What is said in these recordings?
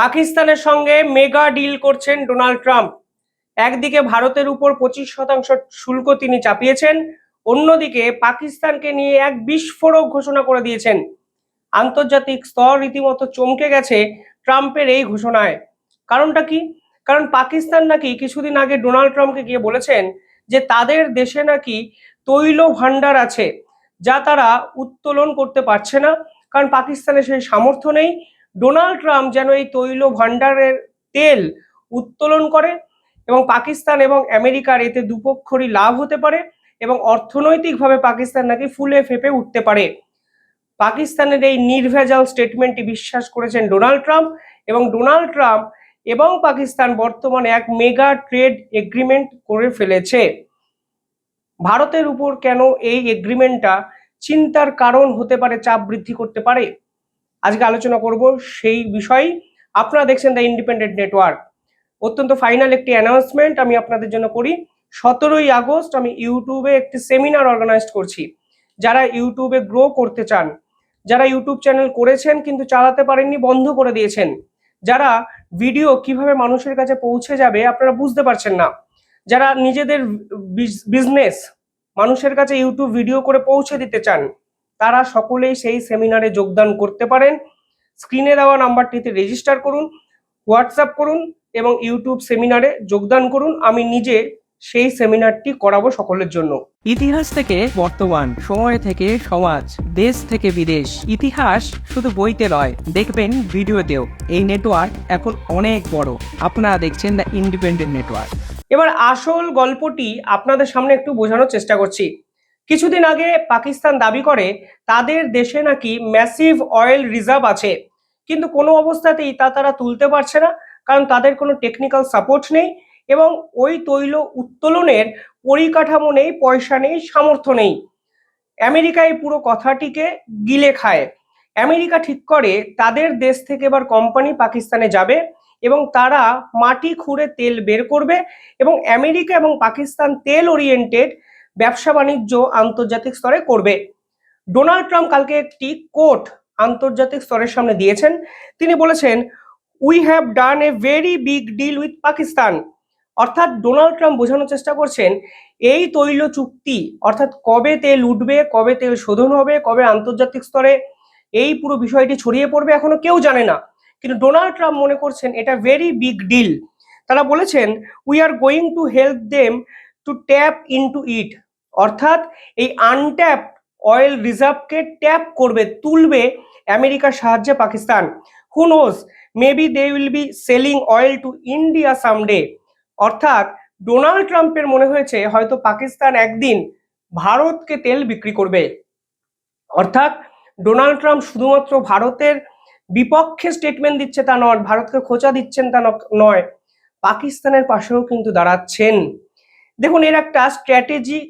পাকিস্তানের সঙ্গে mega deal করছেন ডোনাল্ড ট্রাম্প। একদিকে ভারতের উপর পঁচিশ শতাংশ শুল্ক তিনি চাপিয়েছেন, অন্যদিকে পাকিস্তানকে নিয়ে এক বিস্ফোরক ঘোষণা করে দিয়েছেন। আন্তর্জাতিক স্তর রীতিমতো চমকে গেছে ট্রাম্পের এই ঘোষণায়। কারণটা কি? কারণ পাকিস্তান নাকি কিছুদিন আগে ডোনাল্ড ট্রাম্পকে গিয়ে বলেছেন যে তাদের দেশে নাকি তৈল ভাণ্ডার আছে, যা তারা উত্তোলন করতে পারছে না, কারণ পাকিস্তানের সেই সামর্থ্য নেই। ডোনাল্ড ট্রাম্প যেন এই তৈল ভাণ্ডারের তেল উত্তোলন করে এবং পাকিস্তান এবং আমেরিকার এতে দুপক্ষরই লাভ হতে পারে এবং অর্থনৈতিকভাবে পাকিস্তান নাকি ফুলে ফেপে উঠতে পারে। পাকিস্তানের এই নির্ভেজাল স্টেটমেন্টটি বিশ্বাস করেছেন ডোনাল্ড ট্রাম্প এবং ডোনাল্ড ট্রাম্প এবং পাকিস্তান বর্তমানে এক মেগা ট্রেড এগ্রিমেন্ট করে ফেলেছে। ভারতের উপর কেন এই এগ্রিমেন্টটা চিন্তার কারণ হতে পারে, চাপ বৃদ্ধি করতে পারে? আজকে আলোচনা করব সেই বিষয়। আপনারা দেখছেন দ্য ইন্ডিপেন্ডেন্ট নেটওয়ার্ক অত্যন্ত ফাইনাল একটি অ্যানাউন্সমেন্ট আমি আপনাদের জন্য করি। সতেরোই আগস্ট আমি ইউটিউবে একটি সেমিনার অর্গানাইজ করছি। যারা ইউটিউবে গ্রো করতে চান, যারা ইউটিউব চ্যানেল করেছেন কিন্তু চালাতে পারেননি, বন্ধ করে দিয়েছেন। যারা ভিডিও কীভাবে মানুষের কাছে পৌঁছে যাবে আপনারা বুঝতে পারছেন না। যারা নিজেদের বিজনেস মানুষের কাছে ইউটিউব ভিডিও করে পৌঁছে দিতে চান তারা সকলেই সেই সেমিনারে যোগদান করতে পারেন। স্ক্রিনে দেওয়া নাম্বারটিতে রেজিস্টার করুন হোয়াটসঅ্যাপ করুন এবং ইউটিউব সেমিনারে যোগদান করুন। আমি নিজে সেই সেমিনারটি করাবো সকলের জন্য। ইতিহাস থেকে বর্তমান সময় থেকে সমাজ দেশ থেকে বিদেশ। ইতিহাস শুধু বইতে নয় দেখবেন ভিডিওতেও। এই নেটওয়ার্ক এখন অনেক বড়। আপনারা দেখছেন দ্য ইন্ডিপেন্ডেন্ট নেটওয়ার্ক এবার আসল গল্পটি আপনাদের সামনে একটু বোঝানোর চেষ্টা করছি। কিছুদিন আগে পাকিস্তান দাবি করে, তাদের দেশে নাকি ম্যাসিভ অয়েল রিজার্ভ আছে। কিন্তু কোনো অবস্থাতেই তা তারা তুলতে পারছে না, কারণ তাদের কোনো টেকনিক্যাল সাপোর্ট নেই এবং ওই তৈল উত্তোলনের পরিকাঠামো নেই, পয়সা নেই, সামর্থ্য নেই। আমেরিকা এই পুরো কথাটিকে গিলে খায়। আমেরিকা ঠিক করে, তাদের দেশ থেকে এবার কোম্পানি পাকিস্তানে যাবে এবং তারা মাটি খুঁড়ে তেল বের করবে এবং আমেরিকা এবং পাকিস্তান তেল ওরিয়েন্টেড ব্যবসা বাণিজ্য আন্তর্জাতিক স্তরে করবে। ডোনাল্ড ট্রাম্প কালকে একটি কোর্ট আন্তর্জাতিক স্তরের সামনে দিয়েছেন। তিনি বলেছেন we have done a very big deal with Pakistan অর্থাৎ ডোনাল্ড ট্রাম্প বোঝানোর চেষ্টা করছেন, এই তৈল চুক্তি, অর্থাৎ কবে তেল উঠবে, কবে তেল শোধন হবে, কবে আন্তর্জাতিক স্তরে এই পুরো বিষয়টি ছড়িয়ে পড়বে এখনও কেউ জানে না। কিন্তু ডোনাল্ড ট্রাম্প মনে করছেন, এটা ভেরি বিগ ডিল তারা বলেছেন we are going to help them to tap into it অর্থাৎ এই আনট্যাপ অয়েল রিজার্ভকে ট্যাপ করবে, তুলবে আমেরিকার সাহায্যে Pakistan. Who knows maybe they will be selling oil to India someday অর্থাৎ ডোনাল্ড ট্রাম্পের মনে হয়েছে হয়তো পাকিস্তান একদিন ভারতকে তেল বিক্রি করবে। অর্থাৎ ডোনাল্ড ট্রাম্প শুধুমাত্র ভারতের বিপক্ষে স্টেটমেন্ট দিচ্ছে তা নয়, ভারতকে খোঁচা দিচ্ছেন তা নয়, পাকিস্তানের পাশেও কিন্তু দাঁড়াচ্ছেন। দেখুন, এর একটা স্ট্র্যাটেজিক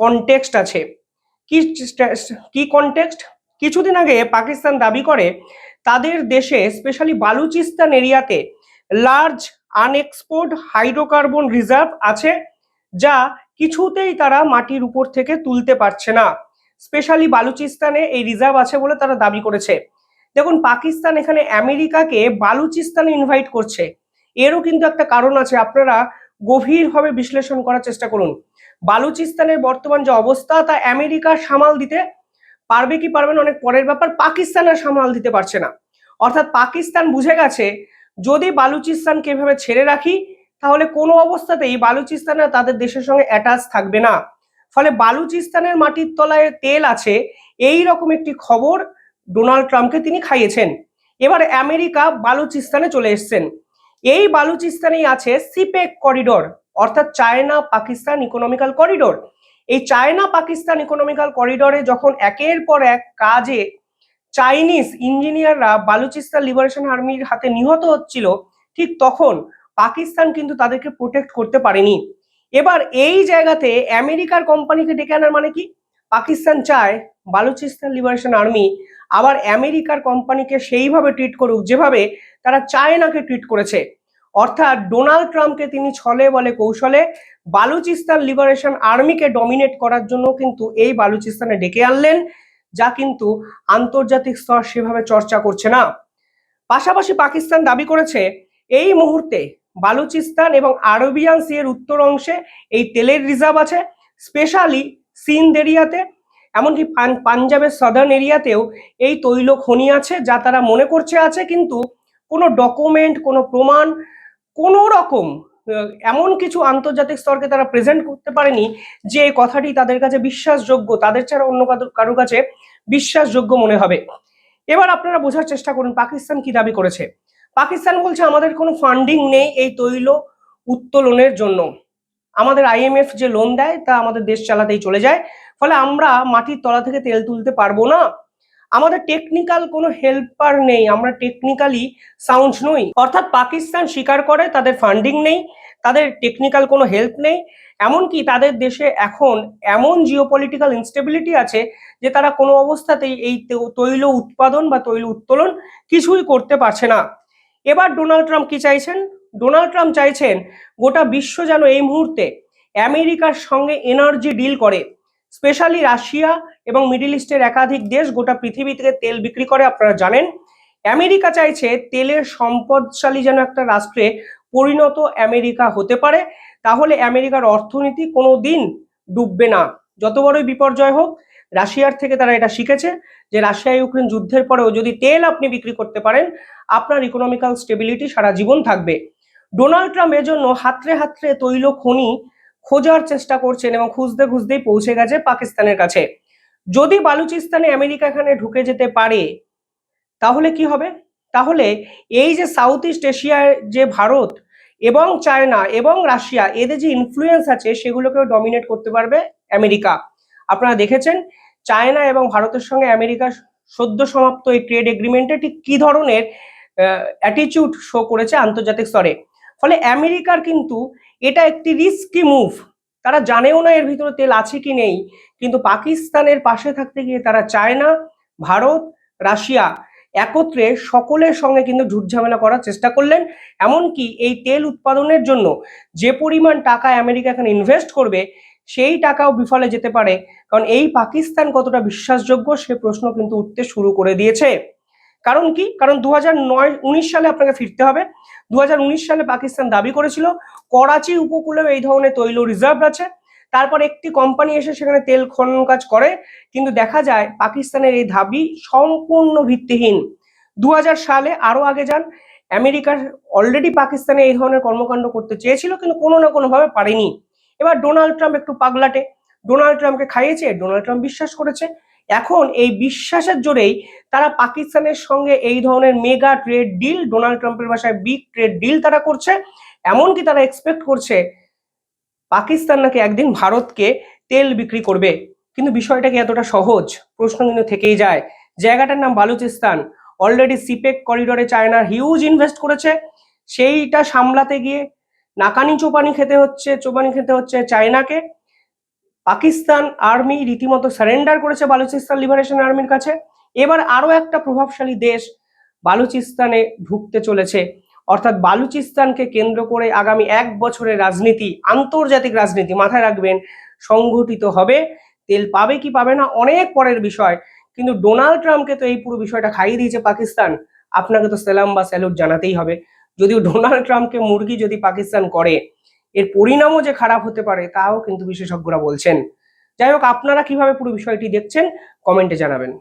কনটেক্সট আছে। কি কি কনটেক্সট কিছুদিন আগে পাকিস্তান দাবি করে, তাদের দেশে স্পেশালি বালুচিস্তান এরিয়াতে লার্জ আনএক্সপোর্ট হাইড্রোকার্বন রিজার্ভ আছে, যা কিছুতেই তারা মাটির উপর থেকে তুলতে পারছে না। স্পেশালি বালুচিস্তানে এই রিজার্ভ আছে বলে তারা দাবি করেছে। দেখুন, পাকিস্তান এখানে আমেরিকাকে বালুচিস্তানে ইনভাইট করছে। এরও কিন্তু একটা কারণ আছে, আপনারা গভীরভাবে বিশ্লেষণ করার চেষ্টা করুন। বালুচিস্তানের বর্তমান যে অবস্থা, তা আমেরিকা সামাল দিতে পারবে কি পারবে না, অনেক পরের ব্যাপার। পাকিস্তান আর সামাল দিতে পারছে না। অর্থাৎ পাকিস্তান বুঝে গেছে, যদি বালুচিস্তানকে এভাবে ছেড়ে রাখি, তাহলে কোনো অবস্থাতেই বালুচিস্তান আর তাদের দেশের সঙ্গে অ্যাটাচ থাকবে না। ফলে বালুচিস্তানের মাটির তলায় তেল আছে, এই রকম একটি খবর ডোনাল্ড ট্রাম্পকে তিনি খাইয়েছেন। এবার আমেরিকা বালুচিস্তানে চলে এসেছেন। এই বালুচিস্তানেই আছে সিপেক করিডোর। অর্থাৎ চায়না পাকিস্তান ইকোনমিক্যাল করিডোর এই চায়না পাকিস্তান ইকোনমিক্যাল করিডোরে যখন একের পর এক কাজে চাইনিজ ইঞ্জিনিয়াররা বালুচিস্তান লিবারেশন আর্মির হাতে নিহত হচ্ছিল, ঠিক তখন পাকিস্তান কিন্তু তাদেরকে প্রোটেক্ট করতে পারেনি। এবার এই জায়গাতে আমেরিকার কোম্পানিকে ডেকে আনার মানে কি? পাকিস্তান চায় বালুচিস্তান লিবারেশন আর্মি আবার আমেরিকার কোম্পানিকে সেইভাবে ট্রিট করুক যেভাবে তারা চায়নাকে ট্রিট করেছে। অর্থাৎ ডোনাল্ড ট্রাম্পকে তিনি ছলে বলে কৌশলে বালুচিস্তান লিবারেশন আর্মিকে ডমিনেট করার জন্য কিন্তু এই বালুচিস্তানে ডেকে আনলেন, যা কিন্তু আন্তর্জাতিক স্তর সেভাবে চর্চা করছে না। পাশাপাশি পাকিস্তান দাবি করেছে, এই মুহূর্তে বালুচিস্তান এবং আরবিয়ান সি এর উত্তর অংশে এই তেলের রিজার্ভ আছে, স্পেশালি সিন্ধ এরিয়াতে, এমনকি পাঞ্জাবের সাদার্ন এরিয়াতেও এই তৈল খনি আছে, যা তারা মনে করছে আছে, কিন্তু কোনো ডকুমেন্ট, কোনো প্রমাণ কোনো রকম এমন কিছু আন্তর্জাতিক স্তরকে তারা প্রেজেন্ট করতে পারেনি যে কথাটি তাদের কাছে বিশ্বাসযোগ্য, তাদের ছাড়া অন্য কারো- কাছে বিশ্বাসযোগ্য মনে হবে। এবার আপনারা বোঝার চেষ্টা করুন পাকিস্তান কি দাবি করেছে। পাকিস্তান বলছে, আমাদের কোনো ফান্ডিং নেই এই তৈল উত্তোলনের জন্য। আমাদের আইএমএফ যে লোন দেয়, তা আমাদের দেশ চালাতেই চলে যায়। ফলে আমরা মাটির তলা থেকে তেল তুলতে পারব না। আমাদের টেকনিক্যাল কোনো হেল্পার নেই, আমরা টেকনিক্যালি সাউন্ড নই। অর্থাৎ পাকিস্তান স্বীকার করে, তাদের ফান্ডিং নেই, তাদের টেকনিক্যাল কোনো হেল্প নেই। এমনকি তাদের দেশে এখন এমন জিওপলিটিক্যাল ইনস্টেবিলিটি আছে যে তারা কোনো অবস্থাতেই এই তৈল উৎপাদন বা তৈল উত্তোলন কিছুই করতে পারছে না। এবার ডোনাল্ড ট্রাম্প কি চাইছেন? ডোনাল্ড ট্রাম্প চাইছেন গোটা বিশ্ব যেন এই মুহূর্তে আমেরিকার সঙ্গে এনার্জি ডিল করে। স্পেশালি রাশিয়া এবং মিডিল ইস্টের একাধিক দেশ গোটা পৃথিবী থেকে তেল বিক্রি করে, আপনারা জানেন। আমেরিকা চাইছে তেলের সম্পদশালী যেন একটা রাষ্ট্রে পরিণত আমেরিকা হতে পারে। তাহলে আমেরিকার অর্থনীতি কোনো দিন ডুববে না। যত বড়ই বিপর্যয় হোক, রাশিয়ার থেকে তারা এটা শিখেছে যে রাশিয়া ইউক্রেন যুদ্ধের পরেও যদি তেল আপনি বিক্রি করতে পারেন, আপনার ইকোনমিক্যাল স্টেবিলিটি সারা জীবন থাকবে। ডোনাল্ড ট্রাম্প এজন্য হাতরে হাতরে তৈল খনি খোঁজার চেষ্টা করছেন এবং খুঁজতে খুঁজতেই পৌঁছে গেছে পাকিস্তানের কাছে। যদি বালুচিস্তানে আমেরিকা এখানে ঢুকে যেতে পারে, তাহলে কি হবে? তাহলে এই যে সাউথ ইস্ট এশিয়ার যে ভারত এবং চায়না এবং রাশিয়া এদের যে ইনফ্লুয়েন্স আছে, সেগুলোকেও ডমিনেট করতে পারবে আমেরিকা। আপনারা দেখেছেন চায়না এবং ভারতের সঙ্গে আমেরিকা সদ্য সমাপ্ত এই ট্রেড এগ্রিমেন্টে ঠিক কি ধরনের অ্যাটিচিউড শো করেছে আন্তর্জাতিক স্তরে? ফলে আমেরিকার কিন্তু এটা একটি রিস্কি মুভ তারা জানেও না এর ভিতরে তেল আছে কি নেই, কিন্তু পাকিস্তানের পাশে থাকতে গিয়ে তারা চায় না, ভারত, রাশিয়া একত্রে সকলের সঙ্গে কিন্তু ঝুটঝামেলা করার চেষ্টা করলেন। এমনকি এই তেল উৎপাদনের জন্য যে পরিমাণ টাকা আমেরিকা এখানে ইনভেস্ট করবে, সেই টাকাও বিফলে যেতে পারে। কারণ এই পাকিস্তান কতটা বিশ্বাসযোগ্য, সে প্রশ্ন কিন্তু উঠতে শুরু করে দিয়েছে। কারণ কি? কারণ দু হাজার সালে আপনাকে ফিরতে হবে। দু হাজার উনিশ সালে পাকিস্তান দাবি করেছিল, করাচি উপকূলেও এই ধরনের তৈল রিজার্ভ আছে। তারপর একটি কোম্পানি এসে সেখানে তেল খনন কাজ করে। কিন্তু দেখা যায়, পাকিস্তানের এই দাবি সম্পূর্ণ ভিত্তিহীন। দু হাজার সালে আরও আগে যান। আমেরিকার অলরেডি পাকিস্তানে এই ধরনের কর্মকাণ্ড করতে চেয়েছিল, কিন্তু কোনো না কোনোভাবে পারেনি। এবার ডোনাল্ড ট্রাম্প একটু পাগলাটে। ডোনাল্ড ট্রাম্পকে খাইয়েছে, ডোনাল্ড ট্রাম্প বিশ্বাস করেছে। এখন এই বিশ্বাসের জোরেই তারা পাকিস্তানের সঙ্গে এই ধরনের মেগা ট্রেড ডিল, ডোনাল্ড ট্রাম্পের ভাষায় বিগ ট্রেড ডিল তারা করছে, এমনকি তারা এক্সপেক্ট করছে পাকিস্তান নাকি একদিন ভারতকে তেল বিক্রি করবে। কিন্তু বিষয়টা কি এতটা সহজ? প্রশ্ন কিন্তু থেকেই যায়। জায়গাটার নাম বালুচিস্তান। অলরেডি সিপেক করিডোরে চায়নার হিউজ ইনভেস্ট করেছে। সেইটা সামলাতে গিয়ে নাকানি চোপানি খেতে হচ্ছে, চোপানি খেতে হচ্ছে চায়নাকে পাকিস্তান আর্মি রীতিমতো সারেন্ডার করেছে বালুচিস্তান লিবারেশন আর্মির কাছে। এবার আরও একটা প্রভাবশালী দেশ বালুচিস্তানে ঢুকতে চলেছে। অর্থাৎ বালুচিস্তানকে কেন্দ্র করে আগামী এক বছরের রাজনীতি, আন্তর্জাতিক রাজনীতি মাথায় রাখবেন, সংঘটিত হবে। তেল পাবে কি পাবে না, অনেক পরের বিষয়। কিন্তু ডোনাল্ড ট্রাম্পকে তো এই পুরো বিষয়টা খাইয়ে দিয়েছে পাকিস্তান। আপনাকে তো সেলাম বা স্যালুট জানাতেই হবে। যদিও ডোনাল্ড ট্রাম্পকে মুরগি যদি পাকিস্তান করে এর পরিণামও যে খারাপ হতে পারে তাও কিন্তু বিশেষজ্ঞরা বলছেন। যাই হোক, আপনারা কীভাবে পুরো বিষয়টি দেখছেন, কমেন্টে জানাবেন।